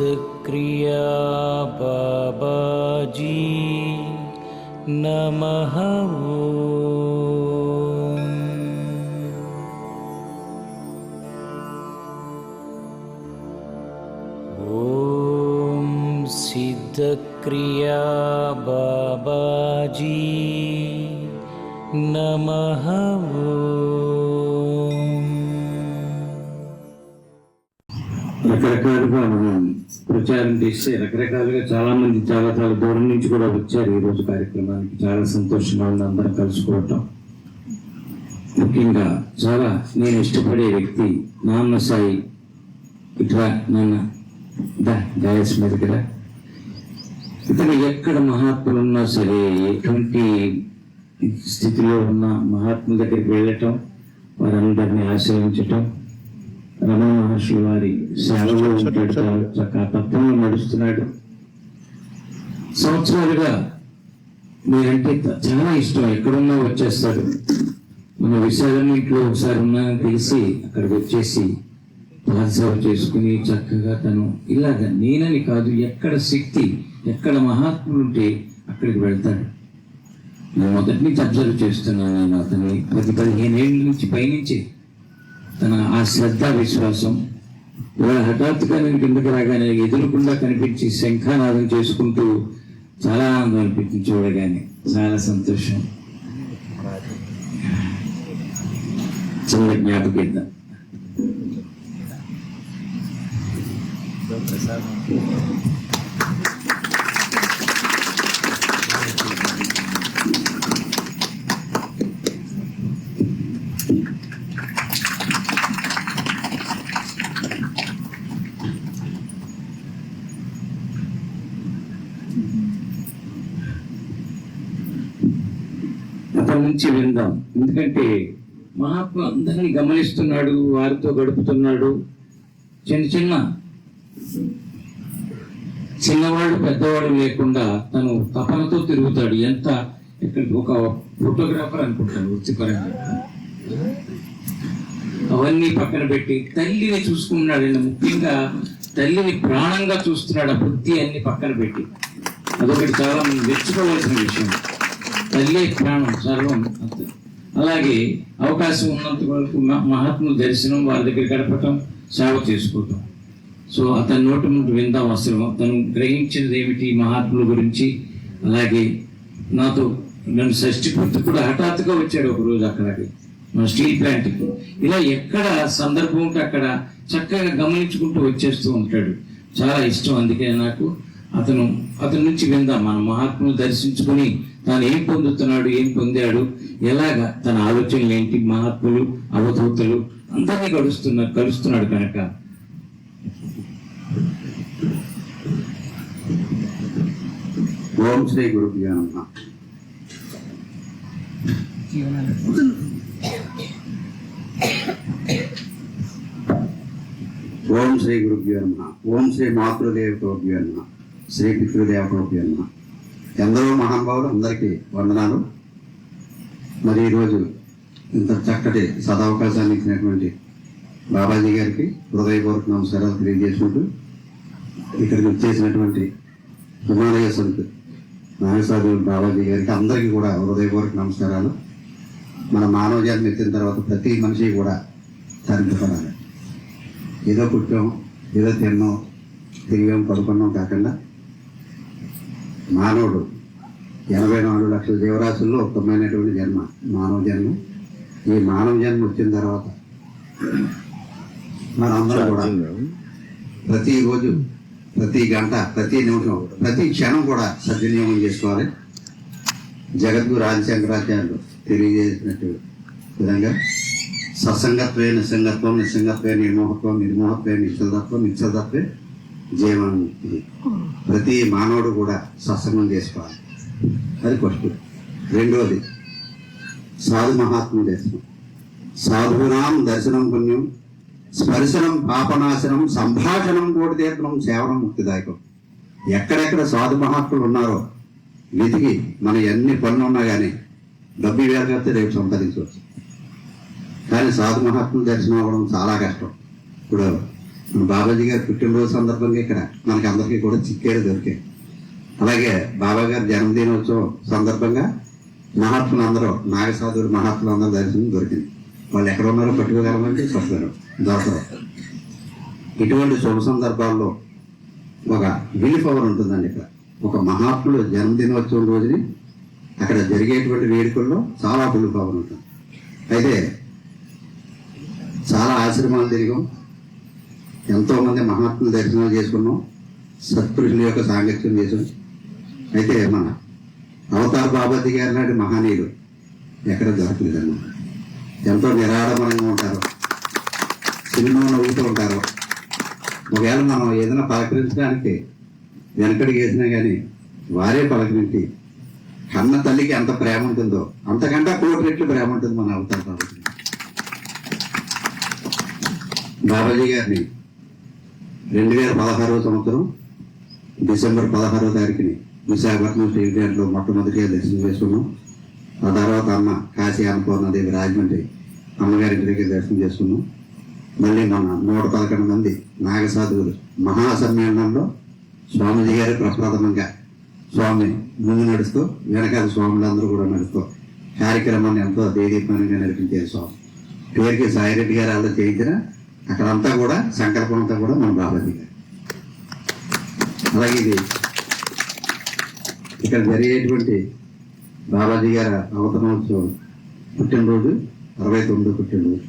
सिद्धक्रिया बाबाजी नमः ॐ। ॐ सिद्धक्रिया बाबाजी नमः ॐ। రకరకాలుగా మనం ప్రచారం చేస్తే రకరకాలుగా చాలా మంది చాలా చాలా దూరం నుంచి కూడా వచ్చారు ఈరోజు కార్యక్రమానికి. చాలా సంతోషంగా ఉంది అందరం కలుసుకోవటం. ముఖ్యంగా చాలా నేను ఇష్టపడే వ్యక్తి నాన్న సాయి ఇట్లా నాన్న దా డయాస్ మీదకి రా ఇతను ఎక్కడ మహాత్ములు ఉన్నా సరే ఎటువంటి స్థితిలో ఉన్న మహాత్ముల దగ్గరికి వెళ్ళటం వారందరినీ ఆశ్రయించటం రమణ మహర్షి వారి సేవలో ఉంటాడు చక్కగా తత్వంలో నడుస్తున్నాడు. సంవత్సరాలుగా మీరంటే చాలా ఇష్టం. ఎక్కడున్నా వచ్చేస్తాడు. మన విశాలం ఇంట్లో ఒకసారి ఉన్నానని తెలిసి అక్కడికి వచ్చేసి పాదసేవ చేసుకుని చక్కగా తను ఇలాగ నేనని కాదు ఎక్కడ శక్తి ఎక్కడ మహాత్ములు ఉంటే అక్కడికి వెళ్తాడు. నేను మొదటి నుంచి అబ్జర్వ్ చేస్తున్నాను నేను అతన్ని. పది పదిహేను ఏళ్ళ నుంచి పైనుంచి తన ఆ శ్రద్ధ విశ్వాసం. ఇవాళ హఠాత్తుగా నేను కిందకి రాగానే ఎదురుకుండా కనిపించి శంఖానాదం చేసుకుంటూ చాలా ఆనందం అనిపించింది చూడగానే. చాలా సంతోషం. చిన్న Thank you. నుంచి విందాం. ఎందుకంటే మహాత్మ అందరినీ గమనిస్తున్నాడు వారితో గడుపుతున్నాడు. చిన్న చిన్న చిన్నవాడు పెద్దవాడు లేకుండా తను తపనతో తిరుగుతాడు. ఎంత ఇక్కడ ఒక ఫోటోగ్రాఫర్ అనుకుంటాను వృత్తిపరంగా. అవన్నీ పక్కన పెట్టి తల్లిని చూసుకున్నాడు ముఖ్యంగా తల్లిని ప్రాణంగా చూస్తున్నాడు. ఆ బుద్ధి అన్ని పక్కన పెట్టి. అదొకటి చాలా మెచ్చుకోవాల్సిన విషయం. తల్లి ప్రాణం సర్వం అలాగే అవకాశం ఉన్నంత వరకు మ- మహాత్ముల దర్శనం వారి దగ్గర గడపటం సేవ చేసుకోవటం. సో అతని నోటి నుండి విందాం అసలు. తను గ్రహించినది ఏమిటి మహాత్ముల గురించి? అలాగే నాతో నన్ను షష్టి పూర్తి కూడా హఠాత్తుగా వచ్చాడు ఒకరోజు అక్కడికి మన స్టీల్ ప్లాంట్కి. ఇలా ఎక్కడ సందర్భం ఉంటే అక్కడ చక్కగా గమనించుకుంటూ వచ్చేస్తూ ఉంటాడు. చాలా ఇష్టం అందుకే నాకు. అతను అతని నుంచి విందాం. మన మహాత్ములు దర్శించుకుని తాను ఏం పొందుతున్నాడు ఏం పొందాడు ఎలాగా తన ఆలోచనలు ఏంటి మహాత్ములు అవధూతలు అందరినీ గడుస్తున్నారు కలుస్తున్నాడు కనుక. ఓం శ్రీ గురు ఓం శ్రీ గురుభ్యో నమ. ఓం శ్రీ మాతృదేవతోభ్యో నమ. శ్రీ పితృదేవతోభ్యో నమ. ఎందరో మహానుభావులు అందరికీ వందనాలు. మరి ఈరోజు ఇంత చక్కటి సదవకాశాన్ని ఇచ్చినటువంటి బాబాజీ గారికి హృదయపూర్వక నమస్కారాలు తెలియజేసుకుంటూ ఇక్కడికి వచ్చేసినటువంటి హిమాలయ సంత్ నాగసాధు బాబాజీ గారికి అందరికీ కూడా హృదయపూర్వక నమస్కారాలు. మన మానవ జాతి ఎత్తిన తర్వాత ప్రతి మనిషి కూడా తరించుకోవాలి ఏదో పుట్టాం ఏదో తిన్నాం తిరిగాం పడుకున్నాం కాకుండా మానవుడు. ఎనభై నాలుగు లక్షల జీవరాశుల్లో ఉత్తమమైనటువంటి జన్మ మానవ జన్మ. ఈ మానవ జన్మ వచ్చిన తర్వాత మనందరం కూడా ప్రతిరోజు ప్రతి గంట ప్రతి నిమిషం ప్రతి క్షణం కూడా సద్వినియోగం చేసుకోవాలి. జగద్గురు ఆదిశంకరాచార్యులు తెలియజేసినట్టు విధంగా సత్సంగత్వే నిస్సంగత్వం నిస్సంగత్వే నిర్మోహత్వం నిర్మోహత్వే నిశ్చలతత్వం నిశ్చలతత్వే. జీవనం ఇది ప్రతి మానవుడు కూడా సత్సంగం చేసుకోవాలి. అది ఫస్ట్. రెండవది సాధు మహాత్ముల దర్శనం సాధునాం దర్శనం పుణ్యం స్పర్శనం పాపనాశనం సంభాషణం కోటి తీర్థం సేవనం ముక్తిదాయకం. ఎక్కడెక్కడ సాధు మహాత్ములు ఉన్నారో వెతికి మన ఎన్ని పనులు ఉన్నా కానీ డబ్బు వేరకపోతే రేపు సంపాదించవచ్చు. కానీ సాధు మహాత్ములు దర్శనం అవ్వడం చాలా కష్టం. ఇప్పుడు బాబాజీ గారి పుట్టినరోజు సందర్భంగా ఇక్కడ మనకి అందరికీ కూడా చిక్కేడు దొరికాయి అలాగే బాబా గారి జన్మదినోత్సవం సందర్భంగా మహాత్ములు అందరూ నాగసాధువులు మహాత్ములు అందరూ దర్శనం దొరికింది. వాళ్ళు ఎక్కడ ఉన్నారో పట్టుకోగలమంటే చెప్పారు దొరకరు ఇటువంటి శుభ సందర్భాల్లో ఒక విల్ పవర్ ఉంటుందండి ఇక్కడ. ఒక మహాత్ముడు జన్మదినోత్సవం రోజుని అక్కడ జరిగేటువంటి వేడుకల్లో చాలా విల్ పవర్ ఉంటుంది. అయితే చాలా ఆశ్రమాలు తిరిగాం. ఎంతో మంది మహాత్ముల దర్శనం చేసుకున్నాం. సత్పురుషుల యొక్క సాంగత్యం చేసాం అయితే మన అవతార్ బాబాజీ గారి నాటి మహనీయులు ఎక్కడ దొరకలేదన్నమాట. ఎంతో నిరాడంబరంగా ఉంటారు. సినిమా నవ్వుతూ ఉంటారు. ఒకవేళ మనం ఏదైనా పలకరించడానికి వెనకడికి వేసినా కానీ వారే పలకరించి కన్న తల్లికి ఎంత ప్రేమ ఉంటుందో అంతకంటే కోటి రెట్లు ప్రేమ ఉంటుంది మన అవతార్ బాబాజీ బాబాజీ గారిని రెండు వేల పదహారవ సంవత్సరం డిసెంబర్ పదహారవ తారీఖుని విశాఖపట్నం స్టేట్ గ్రాంట్లో మొట్టమొదటిగా దర్శనం చేసుకున్నాం. ఆ తర్వాత అమ్మ కాశీ అన్నపూర్ణదేవి రాజమండ్రి అమ్మగారి ఇంటి దగ్గర దర్శనం చేసుకున్నాం. మళ్ళీ మన నూట పదకొండు మంది నాగసాధువులు మహాసమ్మేళనంలో స్వామిజీ గారు ప్రప్రథమంగా స్వామి ముందు నడుస్తూ వెనకాల స్వాములందరూ కూడా నడుస్తూ కార్యక్రమాన్ని ఎంతో దేదీపంగా నడిపించారు స్వామి. పేరుకి సాయిరెడ్డి గారు అలా చేయించిన అక్కడంతా కూడా సంకల్పం అంతా కూడా మన బాబాజీ గారు. అలాగే ఇది ఇక్కడ జరిగేటువంటి బాబాజీ గారి అవతరణోత్సవం పుట్టినరోజు అరవై తొమ్మిది పుట్టినరోజు.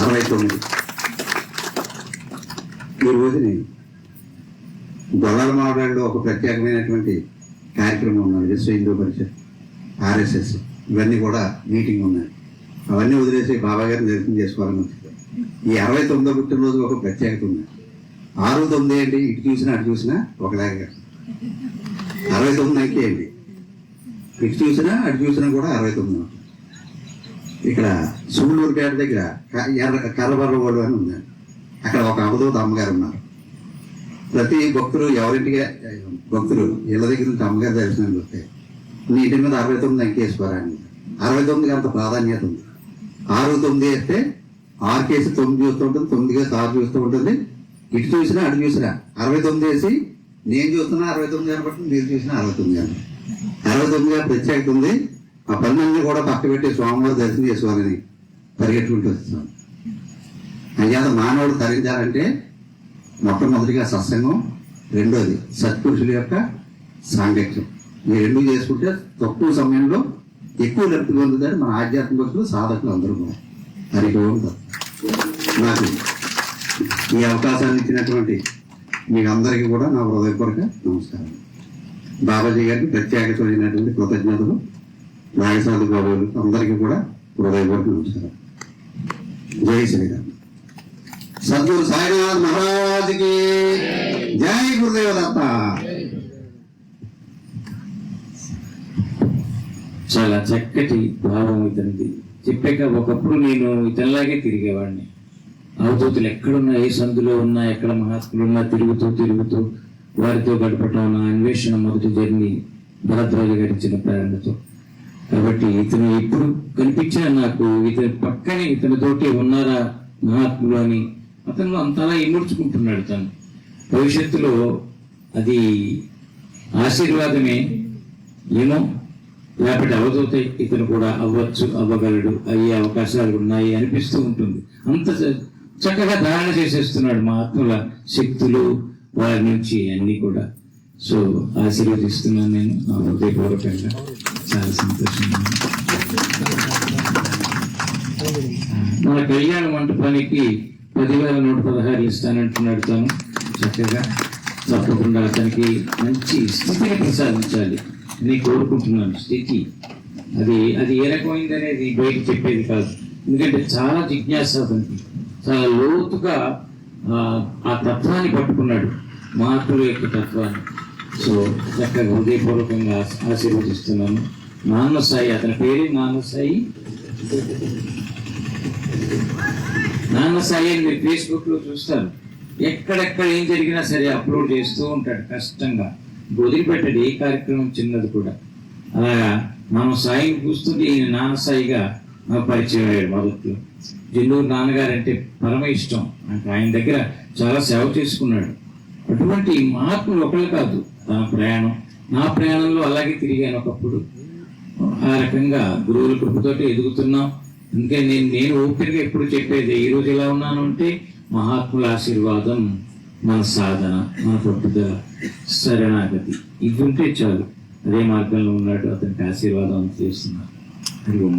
అరవై తొమ్మిది ఈ రోజుని గొల్లల మావడాల్లో ఒక ప్రత్యేకమైనటువంటి కార్యక్రమం ఉన్నది విశ్వ హిందూ పరిషత్ ఆర్ఎస్ఎస్. ఇవన్నీ కూడా మీటింగ్ ఉన్నాయి. అవన్నీ వదిలేసి బాబా గారిని దర్శనం చేసుకోవాలని ఈ అరవై తొమ్మిదో పుట్టినరోజు ఒక ప్రత్యేకత ఉంది. ఆరు తొమ్మిది ఏంటి? ఇటు చూసినా అటు చూసినా ఒకలాగా. అరవై తొమ్మిది అంకే అండి ఇటు చూసినా అటు చూసినా కూడా అరవై తొమ్మిది ఇక్కడ ఇక్కడ సూళ్ళూరుపేట దగ్గర ఎర్ర ఎర్ర కర్రబర్రవాడు అని ఉందండి అక్కడ ఒక అవధూత అమ్మగారు ఉన్నారు. ప్రతి భక్తులు ఎవరింటికి భక్తులు ఇళ్ళ దగ్గర నుంచి అమ్మగారి దర్శనానికి వస్తాయి నీటి మీద అరవై తొమ్మిది అంకేసుకోరాని అరవై తొమ్మిదికి అంత ప్రాధాన్యత ఉంది. ఆరు తొమ్మిది వేస్తే ఆరు కేసు తొమ్మిది చూస్తూ ఉంటుంది తొమ్మిది కేసు ఆరు చూస్తూ ఉంటుంది. ఇటు చూసినా అటు చూసినా. అరవై తొమ్మిది వేసి నేను చూస్తున్నా అరవై తొమ్మిది కనపడుతుంది మీరు చూసినా అరవై తొమ్మిది అని అరవై తొమ్మిదిగా ప్రత్యేకత ఉంది. ఆ పనులన్నీ కూడా పక్క పెట్టి స్వామివారు దర్శనం చేసుకోవాలని పరిగెట్టుకుంటూ వస్తున్నాం. అయ్యాద మానవుడు తరించాలంటే మొట్టమొదటిగా సత్సంగం రెండోది సత్పురుషుల యొక్క సాంగత్యం. ఈ రెండు చేసుకుంటే తక్కువ సమయంలో ఎక్కువ లబ్ధి పొందుతారు మన ఆధ్యాత్మికస్తులు సాధకులు అందరూ హరి నాకు ఈ అవకాశాన్ని ఇచ్చినటువంటి మీకు అందరికీ కూడా నా హృదయపూర్వక నమస్కారం. బాబాజీ గారికి ప్రత్యేకమైనటువంటి కృతజ్ఞతలు. నాగసాధు బాబు అందరికీ కూడా హృదయపూర్వక నమస్కారం. జై శ్రీరామ్. సద్గురు సాయినాథ్ మహారాజుకి జై గురుదేవదత్త. చాలా చక్కటి భావం ఇతనిది. చెప్పాక ఒకప్పుడు నేను ఇతనిలాగే తిరిగేవాడిని అవధూతులు ఎక్కడున్నా ఏ సందులో ఉన్నా ఎక్కడ మహాత్ములు ఉన్నా తిరుగుతూ తిరుగుతూ వారితో గడపటం నా అన్వేషణ మొదటి జర్నీ భరద్వాజ గారి ప్రేరణతో. కాబట్టి ఇతను ఎప్పుడు కనిపించినా నాకు ఇతని పక్కనే ఇతనితోటి ఉన్నారా మహాత్ములు అని అతను అంతలా ఇముడ్చుకుంటున్నాడు తను. భవిష్యత్తులో అది ఆశీర్వాదమే ఏమో లేకపోతే అవధూత ఇతను కూడా అవ్వచ్చు అవ్వగలడు అయ్యే అవకాశాలు ఉన్నాయి అనిపిస్తూ ఉంటుంది. అంత చ- చక్కగా ధారణ చేసేస్తున్నాడు మా ఆత్మల శక్తులు వారి నుంచి అన్ని కూడా. సో ఆశీర్వదిస్తున్నాను నేను. నా హృదయపూర్వకంగా చాలా సంతోషంగా మన కళ్యాణ మంటపానికి పదివేల నూట పదహారు ఇస్తానంటున్నాడు తాను. చక్కగా తప్పకుండా అతనికి మంచి స్థితిని ప్రసాదించాలి. అని కోరుకుంటున్నాను. స్థితి అది అది ఏ రకమైంది అనేది బయట చెప్పేది కాదు. ఎందుకంటే చాలా జిజ్ఞాస అతనికి చాలా లోతుగా ఆ, తత్వాన్ని పట్టుకున్నాడు. మార్పుల యొక్క తత్వాన్ని. సో చక్కగా హృదయపూర్వకంగా ఆశీర్వదిస్తున్నాను. నాన్న సాయి అతని పేరే నాన్న సాయి నాన్న సాయి అని మీరు ఫేస్బుక్లో చూస్తారు ఎక్కడెక్కడ ఏం జరిగినా సరే అప్లోడ్ చేస్తూ ఉంటాడు కష్టంగా. వదిలిపెట్టాడు ఏ కార్యక్రమం చిన్నది కూడా. అలాగా నాన్న సాయిని చూస్తుంటే ఈయన నాన్న సాయిగా నాకు పరిచయం అయ్యాడు మొదట్లో జల్లూరు నాన్నగారు అంటే పరమ ఇష్టం. నాకు ఆయన దగ్గర చాలా సేవ చేసుకున్నాడు. అటువంటి మహాత్ములు ఒకళ్ళు కాదు. తన ప్రయాణం నా ప్రయాణంలో అలాగే తిరిగాను ఒకప్పుడు. ఆ రకంగా గురువుల కృపతోటి ఎదుగుతున్నాం. అందుకే నేను నేను ఓపెన్గా ఎప్పుడు చెప్పేది ఈ రోజు ఎలా ఉన్నాను? అంటే మహాత్ముల ఆశీర్వాదం. మన సాధన మన పట్టుదల శరణాగతి. ఇది ఉంటే చాలు. అదే మార్గంలో ఉన్నాడు అతనికి ఆశీర్వాదం చేస్తున్నారు అది ఓం